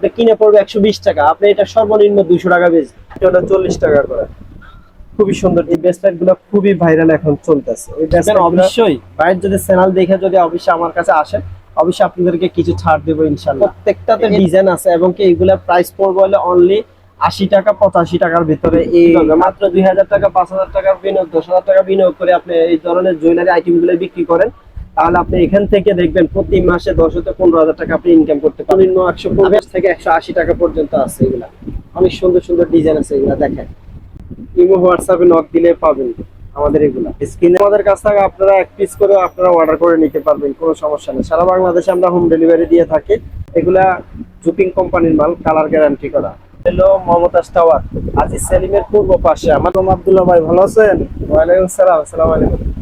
আপনি কিনে পড়বে একশো বিশ টাকা আপনি এটা সর্বনিম্ন দুশো টাকা বেচবেন। এটা চল্লিশ টাকা করে। খুবই সুন্দর। এই ব্রেসলেটগুলো খুবই ভাইরাল এখন চলতেছে। এই ব্রেসলেট অবশ্যই? বাইরের যদি চ্যানেল দেখে যদি অবশ্যই আমার কাছে আসেন অবশ্যই আপনাদেরকে কিছু ছাড় দেবো ইনশাল্লাহ প্রত্যেকটাতে ডিজাইন আছে এবং কি এগুলা প্রাইস পড়বে হলে অনলি আশি টাকা পঁচাশি টাকার ভিতরে। এই মাত্র দুই হাজার টাকা পাঁচ হাজার টাকা বিনিয়োগ দশ হাজার টাকা বিনিয়োগ করে আপনি এই ধরনের জুয়েলারি আইটেমগুলো বিক্রি করেন। তাহলে আপনি এখান থেকে দেখবেন প্রতি মাসে দশ হতে পনেরো হাজার টাকা আপনি ইনকাম করতে পারেন নিম্ন একশো পঞ্চাশ থেকে একশো আশি টাকা পর্যন্ত আছে এগুলা। অনেক সুন্দর সুন্দর ডিজাইন আছে এগুলা দেখেন। ইমো হোয়াটসঅ্যাপে নক দিলে পাবেন আমাদের এগুলা। স্ক্রিনে আমাদের কাছ থেকে আপনারা এক পিস করে আপনারা অর্ডার করে নিতে পারবেন কোনো সমস্যা নেই। সারা বাংলাদেশে আমরা হোম ডেলিভারি দিয়ে থাকি। এগুলা জুপিং কোম্পানির মাল কালার গ্যারান্টি করা। Hello Momtaz tower. আজিজ সেলিমের পূর্ব পাশে। আমার আব্দুল্লাহ ভাই ভালো আছেন? ওয়ালাইকুম সালাম আসসালামু আলাইকুম।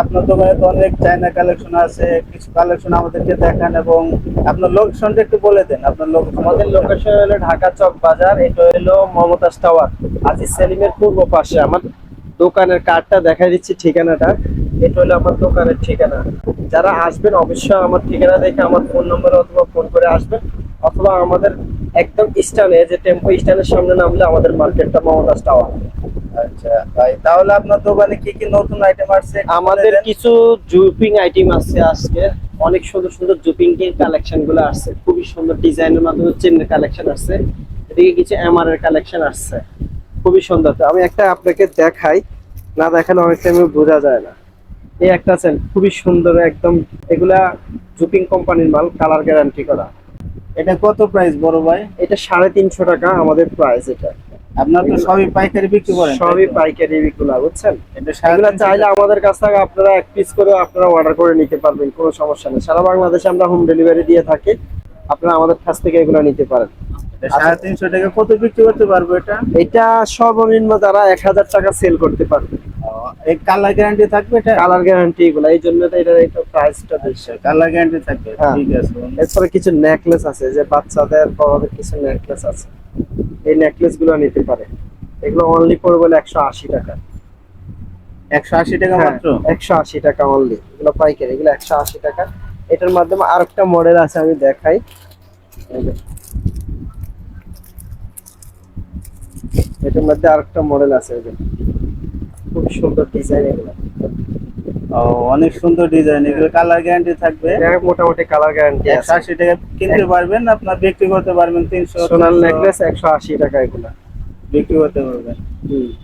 আপনার দোকানে তো অনেক চায়না কালেকশন আছে, কিছু কালেকশন আমাদেরকে দেখান এবং আপনার লোকেশনটা একটু বলে দেন, আপনার লোক আমাদের লোকেশন হলো ঢাকা চক বাজার, এটা হলো মমতাজ টাওয়ার। আজিজ সেলিমের পূর্ব পাশে আমার দোকানের কার্ডটা দেখাই দিচ্ছি ঠিকানাটা। এটা হলো আমার দোকানের ঠিকানা। যারা আসবেন অবশ্যই আমার ঠিকানা দেখে আমার ফোন নম্বরে অথবা ফোন করে আসবেন, অথবা আমাদের একদম স্ট্যান্ডে যে টেম্পো স্ট্যান্ডের সামনে নামলে আমাদের মার্কেটটা মমতাজ টাওয়ার। আচ্ছা ভাই তাহলে আপনার দোকানে কি কি নতুন আইটেম বলে আমাদের কিছু জুপিং আইটেম আছে আজকে। অনেক সুন্দর সুন্দর জুপিং এর কালেকশনগুলো আসছে। খুবই সুন্দর ডিজাইনের মাধ্যমে চেনের কালেকশন আসছে। এদিকে কিছু এমআর এর কালেকশন আসছে। খুবই সুন্দর। আমি একটা আপনাকে দেখাই। না দেখালে অনেক টাইম বোঝা যায় না। এই একটা আছেন খুবই সুন্দর একদম। এগুলা জুপিং কোম্পানির মাল কালার গ্যারান্টি করা। এটা কত প্রাইস বড় ভাই? এটা সাড়ে তিনশো টাকা আমাদের প্রাইস এটা। আপনার তো সবই পাইকারি বিক্রি করেন সবই? পাইকারি বিকুলা বুঝছেন? এগুলা চাইলে আমাদের কাছ থেকে আপনারা এক পিস করে আপনারা অর্ডার করে নিতে পারবেন কোনো সমস্যা নেই। সারা বাংলাদেশে আমরা হোম ডেলিভারি দিয়ে থাকি আপনারা আমাদের কাছ থেকে এগুলো নিতে পারেন। সাড়ে তিনশো টাকা। কত বিক্রি করতে পারব এটা? এটা সর্বনিম্ন তারা এক হাজার টাকা সেল করতে পারবে। এই কালার গ্যারান্টি থাকবে এটা? কালার গ্যারান্টি এগুলো এই জন্য তো এটা এটা প্রাইসটা বেশি। কালার গ্যারান্টি থাকবে হ্যাঁ। ঠিক আছে। এরপরে কিছু নেকলেস আছে যে বাচ্চাদের বড়দের কিছু নেকলেস আছে। এই নেকলেসগুলো নিতে পারে। এগুলো অনলি পড়বে বলে একশো আশি টাকা। একশো আশি টাকা হ্যাঁ, মাত্র? একশো আশি টাকা অনলি এগুলো পাইকারি এগুলো একশো আশি টাকা। এটার মাধ্যমে আরেকটা মডেল আছে আমি দেখাই। এটার মধ্যে আরেকটা মডেল আছে খুব সুন্দর ডিজাইন এগুলো। অনেক সুন্দর ডিজাইন এগুলো কালার গ্যারান্টি থাকবে। মোটামুটি কালার গ্যারান্টি একশো আছে আশি টাকা কিনতে পারবেন আপনার বিক্রি করতে পারবেন তিনশো সোনার নেকলেস একশো আশি টাকা এগুলো। বিক্রি করতে পারবেন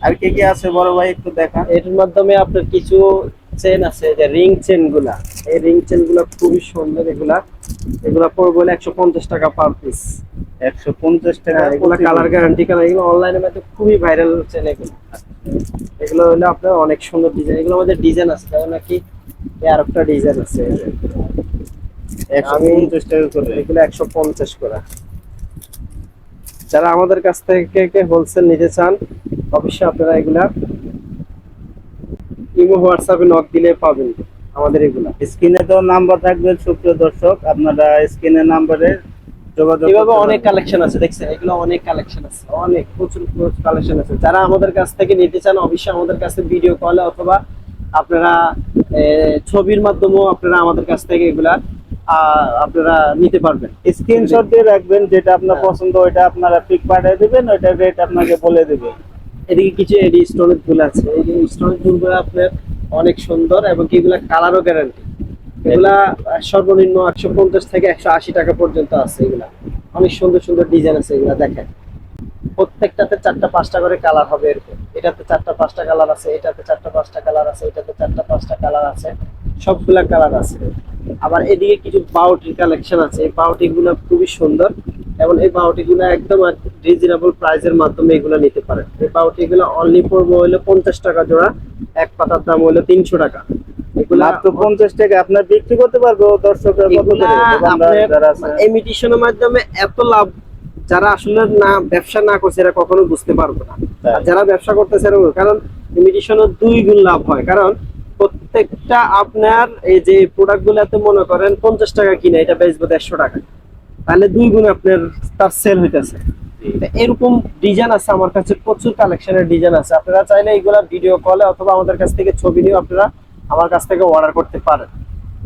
আর কি কি আছে বড় ভাই একটু দেখান। এটার মাধ্যমে আপনার কিছু চেন আছে যে রিং চেনগুলা। এই রিং চেনগুলা খুবই সুন্দর এগুলা। এগুলা পড়বে একশো পঞ্চাশ টাকা পার পিস একশো পঞ্চাশ টাকা হ্যাঁ, এগুলো কালার। গ্যারান্টি কালার এগুলো অনলাইনের মধ্যে খুবই ভাইরাল হচ্ছে এগুলো। এগুলো হলো আপনার অনেক সুন্দর ডিজাইন এগুলো আমাদের ডিজাইন আছে যেমন নাকি আর একটা ডিজাইন আছে। আমি- এগুলো একশো পঞ্চাশ করে। যারা আমাদের কাছ থেকে হোলসেল নিতে চান অবশ্যই আপনারা এগুলা ইমো হোয়াটসঅ্যাপে নক দিলে পাবেন আমাদের এগুলা। স্ক্রিনে তো নাম্বার থাকবে সুপ্রিয় দর্শক আপনারা স্ক্রিনের নাম্বারে এভাবে অনেক কালেকশন আছে দেখছেন? এগুলো অনেক কালেকশন আছে অনেক প্রচুর কালেকশন আছে। যারা আমাদের কাছ থেকে নিতে চান অবশ্যই আমাদের কাছে ভিডিও কলে অথবা আপনারা ছবির মাধ্যমেও আপনারা আমাদের কাছ থেকে এগুলা আপনারা নিতে পারবেন। স্ক্রিনশট দিয়ে রাখবেন যেটা আপনার হ্যাঁ। পছন্দ ওইটা আপনারা পিক পাঠিয়ে দিবেন ওইটা রেট আপনাকে বলে দেবে। এদিকে কিছু এডি স্টোনের ফুল আছে। এই স্টোনের ফুলগুলো আপনার অনেক সুন্দর এবং এগুলা কালারও গ্যারান্টি এগুলা সর্বনিম্ন একশো পঞ্চাশ থেকে একশো আশি টাকা পর্যন্ত আছে এগুলা। অনেক সুন্দর সুন্দর ডিজাইন আছে এগুলা, দেখেন। প্রত্যেকটাতে চারটা পাঁচটা করে কালার হবে এরকম। এটাতে চারটা পাঁচটা কালার আছে, এটাতে চারটা পাঁচটা কালার আছে, এটাতে চারটা পাঁচটা কালার আছে, সবগুলা কালার আছে। আবার এদিকে কিছু বাউটির কালেকশন আছে। এই বাউটি গুলো খুবই সুন্দর এবং এই বাউটি গুলো একদম রিজনেবল প্রাইসের মাধ্যমে এগুলো নিতে পারেন। এই বাউটি গুলো অনলি পড়বে হলো পঞ্চাশ টাকা জোড়া, এক পাতার দাম হলো তিনশো টাকা। মাত্র পঞ্চাশ টাকা। আপনার বিক্রি করতে পারব দর্শকের কত করে? যারা ইমিটেশনের মাধ্যমে এত লাভ যারা আসলে না ব্যবসা না করছে এরা কখনো বুঝতে পারবে না। আর যারা ব্যবসা করতেছে কারণ ইমিটেশনের দুই গুণ লাভ হয়। কারণ প্রত্যেকটা আপনার এই যে প্রোডাক্ট গুলাতে মনে করেন পঞ্চাশ টাকা কিনে এটা বেচবো দেড়শো টাকা। তাহলে দুই গুণ আপনার তার সেল হইতেছে। এরকম ডিজাইন আছে আমার কাছে প্রচুর কালেকশনের ডিজাইন আছে। আপনারা চাইলে এইগুলা ভিডিও কলে অথবা আমাদের কাছ থেকে ছবি নিয়ে আপনারা আমার কাছ থেকে অর্ডার করতে পারেন।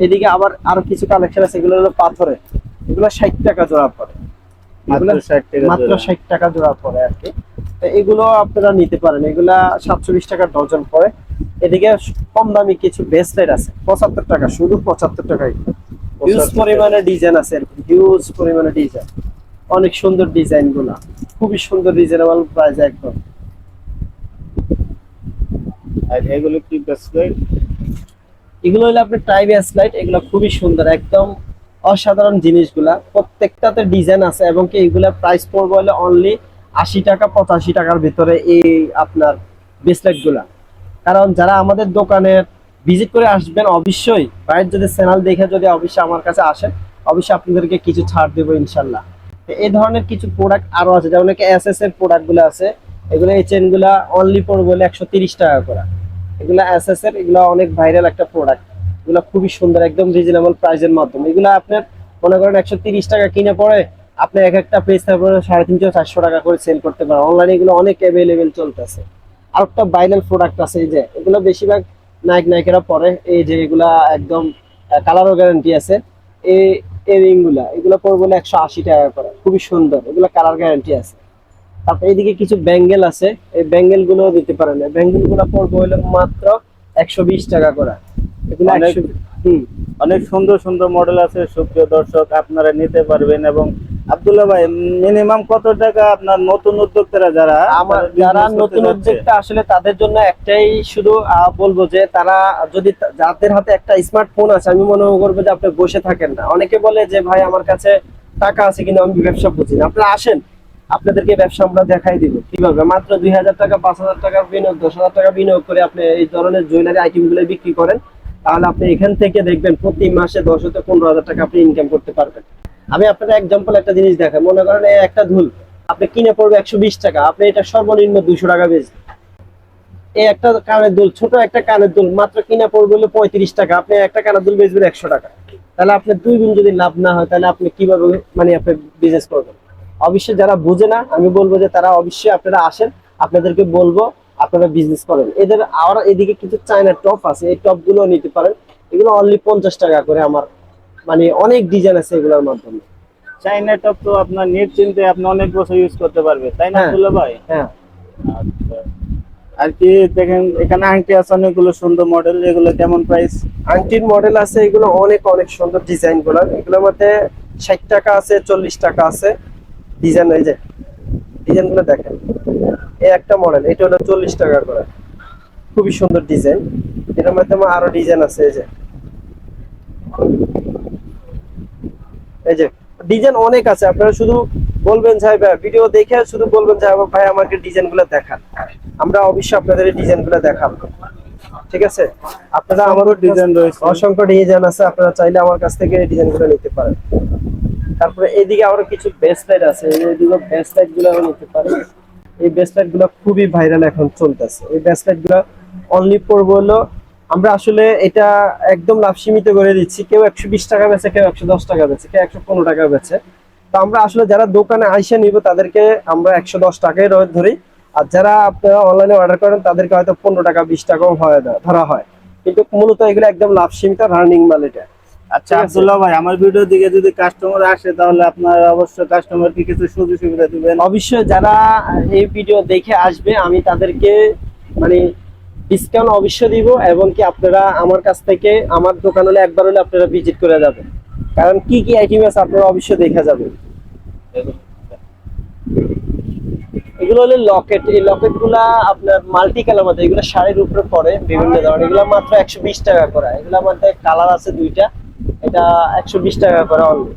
এদিকে আবার আরও কিছু কালেকশন আছে এগুলো হলো পাথরে এগুলো ষাট টাকা জোড়া পড়ে। মাত্র ষাট টাকা জোড়া। পড়ে আর কি। তো এগুলো আপনারা নিতে পারেন। এগুলা সাতশো বিশ টাকা ডজন পড়ে। এদিকে কম দামি কিছু ব্রেসলেট আছে। পঁচাত্তর টাকা শুধু পঁচাত্তর টাকাই হিউজ 75 পরিমাণে ডিজাইন আছে হিউজ পরিমাণে ডিজাইন অনেক সুন্দর ডিজাইনগুলা। খুবই সুন্দর রিজনেবল প্রাইস একদম। আর এগুলো কি ব্রেসলেট এগুলো হলো আপনার টাইপ স্লাইড এগুলো খুবই সুন্দর, একদম অসাধারণ জিনিসগুলা। প্রত্যেকটাতে ডিজাইন আছে এবং কি এগুলা প্রাইস পড়বে হলে অনলি আশি টাকা, পঁচাশি টাকার ভিতরে এই আপনার ব্রেসলেটগুলা। কারণ যারা আমাদের দোকানে ভিজিট করে আসবেন, অবশ্যই বাইরের যদি চ্যানেল দেখে যদি অবশ্যই আমার কাছে আসেন, অবশ্যই আপনাদেরকে কিছু ছাড় দেবো ইনশাল্লাহ এই ধরনের কিছু প্রোডাক্ট আরও আছে, যেমন এস এস এর প্রোডাক্টগুলো আছে, এগুলো এই চেনগুলা অনলি পড়বে হলে একশো টাকা করে। এগুলা এস এস এর এগুলো অনেক ভাইরাল একটা প্রোডাক্ট এগুলো খুবই সুন্দর, একদম রিজনেবল প্রাইসের মাধ্যমে। এগুলো আপনার মনে করেন একশো তিরিশ টাকা কিনে পড়ে আপনি এক একটা পেজ তারপরে সাড়ে তিনশো, চারশো টাকা করে সেল করতে পারেন। অনলাইনে এগুলো অনেক অ্যাভেলেবেল চলতেছে। আর একটা ভাইরাল প্রোডাক্ট আছে এই যে, এগুলো বেশিরভাগ নায়ক নায়িকারা পরে। এই যে এগুলা একদম কালারও গ্যারান্টি আছে। এই এই রিংগুলা, এগুলো পড়বে বলে একশো আশি টাকা করে। খুবই সুন্দর, এগুলো কালার গ্যারান্টি আছে। তারপর এইদিকে কিছু ব্যাঙ্গেল আছে। এই ব্যাঙ্গেলগুলো দিতে পারেন। ব্যাঙ্গেলগুলো পড়বে হলো মাত্র একশো বিশ টাকা করে। এগুলো অনেক- 100 হুম। অনেক সুন্দর সুন্দর মডেল আছে। সুপ্রিয় দর্শক আপনারা নিতে পারবেন এবং আব্দুল্লাহ ভাই মিনিমাম কত টাকা আপনার নতুন উদ্যোক্তারা যারা আমার যারা নতুন উদ্যোক্তা আসলে তাদের জন্য একটাই শুধু আহ, বলব যে তারা যদি যাদের হাতে একটা স্মার্টফোন আছে আমি মনে করব যে আপনি বসে থাকেন না। অনেকে বলে যে ভাই আমার কাছে টাকা আছে কিন্তু আমি ব্যবসা বুঝি না। আপনারা আসেন। আপনাদেরকে ব্যবসা আমরা দেখাই দিব। কীভাবে? মাত্র দুই হাজার টাকা, পাঁচ হাজার টাকা বিনিয়োগ, দশ হাজার টাকা বিনিয়োগ করে আপনি এই ধরনের জুয়েলারি আইটেমগুলো বিক্রি করেন, তাহলে আপনি এখান থেকে দেখবেন প্রতি মাসে দশ হতে পনেরো হাজার টাকা আপনি ইনকাম করতে পারবেন। আমি আপনাদের এক্সাম্পল একটা জিনিস দেখাই। মনে করেন একটা ধুল, আপনি কিনে পড়বে একশো বিশ টাকা, আপনি এটা সর্বনিম্ন দুইশো টাকা বেচবেন। এই একটা কানের দুল, ছোট একটা কানের দুল, মাত্র কিনে পড়বে হলো পঁয়ত্রিশ টাকা, আপনি একটা কানের দুল বেচবেন একশো টাকা। তাহলে আপনি দুই গুণ যদি লাভ না হয়, তাহলে আপনি কীভাবে মানে আপনি বিজনেস করবেন? অবশ্যই যারা বুঝে না আমি বলব যে তারা অবশ্যই আপনারা আসেন আপনাদেরকে বলব আপনারা বিজনেস করেন। এদের আর এদিকে কিছু চায়না টপ আছে এই টপগুলো নিতে পারেন। এগুলো অনলি পঞ্চাশ টাকা করে আমার মানে অনেক ডিজাইন আছে এগুলোর মাধ্যমে। চাইনা টপ তো আপনার নিশ্চিন্তে আপনি অনেক বছর ইউজ করতে পারবে তাই না হ্যাঁ। ভাই? হ্যাঁ। আচ্ছা। আর কি দেখেন এখানে আংটি আছে অনেকগুলো সুন্দর মডেল এগুলো কেমন প্রাইস আংটির মডেল আছে এগুলো অনেক অনেক সুন্দর ডিজাইনগুলো এগুলোর মধ্যে ষাট টাকা আছে চল্লিশ টাকা আছে। ডিজাইন এই যে ডিজাইনগুলো দেখেন। এই একটা মডেল এটা হলো চল্লিশ টাকা করে। খুবই সুন্দর ডিজাইন। এটার মধ্যে আরও ডিজাইন আছে এই যে। এই যে ডিজাইন অনেক আছে। আপনারা শুধু বলবেন যে ভাই ভিডিও দেখে শুধু বলবেন যে ভাই আমাকে ডিজাইনগুলো দেখান। আমরা অবশ্যই আপনাদের এই ডিজাইনগুলো দেখাবো। ঠিক আছে? আপনারা আমারও ডিজাইন রয়েছে। অসংখ্য ডিজাইন আছে। আপনারা চাইলে আমার কাছ থেকে ডিজাইনগুলো নিতে পারেন। তারপরে এইদিকে আরও কিছু বেসলাইট আছে। এইদিকে বেসলাইটগুলো নিতে পারেন এই বেসলাইটগুলো খুবই ভাইরাল এখন চলতেছে। এই বেসলাইটগুলো অনলি পড়ব হলো, আমরা আসলে এটা একদম লাভ সীমিত করে দিচ্ছি। কেউ একশো বিশ টাকা বেচে, কেউ একশো দশ টাকা বেচে, কেউ একশো পনেরো টাকা বেচে। তো আমরা আসলে যারা দোকানে আইসে নিব, তাদেরকে আমরা একশো দশ টাকায় র- ধরি। আর যারা আপনারা অনলাইনে অর্ডার করেন, তাদেরকে হয়তো পনেরো টাকা, বিশ টাকাও হয় ধরা হয়। কিন্তু মূলত এগুলো একদম লাভ সীমিত রানিং মাল এটা। আচ্ছা আব্দুল্লাহ ভাই আমার ভিডিও দিকে যদি কাস্টমার আসে তাহলে আপনার অবশ্যই কাস্টমারকে কিছু সুযোগ সুবিধা দিবেন। অবশ্যই যারা এই ভিডিও দেখে আসবে আমি তাদেরকে মানে ডিসকাউন্ট অবশ্যই দিব এবং কি আপনারা আমার কাছ থেকে আমার দোকান হলে একবার হলে আপনারা ভিজিট করে যাবেন। কারণ কি কি আইটেম আছে আপনারা অবশ্যই দেখে যাবেন। এগুলো হলো লকেট এই লকেটগুলা আপনার মাল্টি কালার মধ্যে এগুলো শাড়ির উপরে পরে বিভিন্ন ধরনের। এগুলো মাত্র একশো বিশ টাকা করে। এগুলো মধ্যে কালার আছে দুইটা। এটা একশো বিশ টাকা করে অনলি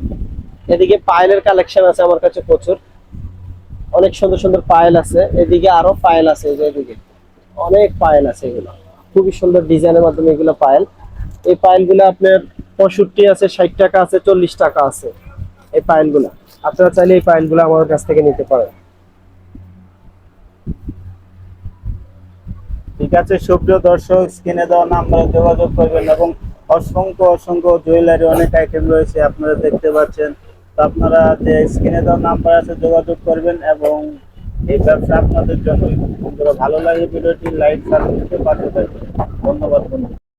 এদিকে পায়েলের কালেকশন আছে আমার কাছে প্রচুর। অনেক সুন্দর সুন্দর পায়েল আছে। এদিকে আরও পায়েল আছে যে এদিকে। অনেক পায়েল আছে এগুলো। খুবই সুন্দর ডিজাইনের মাধ্যমে এগুলো পায়েল। এই পায়েলগুলো আপনার পঁয়ষট্টি আছে, ষাট টাকা আছে, চল্লিশ টাকা আছে এই পায়েলগুলো। আপনারা চাইলে এই পায়েলগুলো আমার কাছ থেকে নিতে পারেন। ঠিক আছে, সুপ্রিয় দর্শক, স্ক্রিনে দেওয়া নাম্বারে যোগাযোগ করবেন এবং অসংখ্য অসংখ্য জুয়েলারি অনেক আইটেম রয়েছে, আপনারা দেখতে পাচ্ছেন। তো আপনারা যে স্ক্রিনে দেওয়া নাম্বার আছে, যোগাযোগ করবেন এবং এই ব্যবসা আপনাদের জন্য ভালো লাগে ভিডিওটি লাইক সাবস্ক্রাইব করতে পারতে ধন্যবাদ বন্ধু।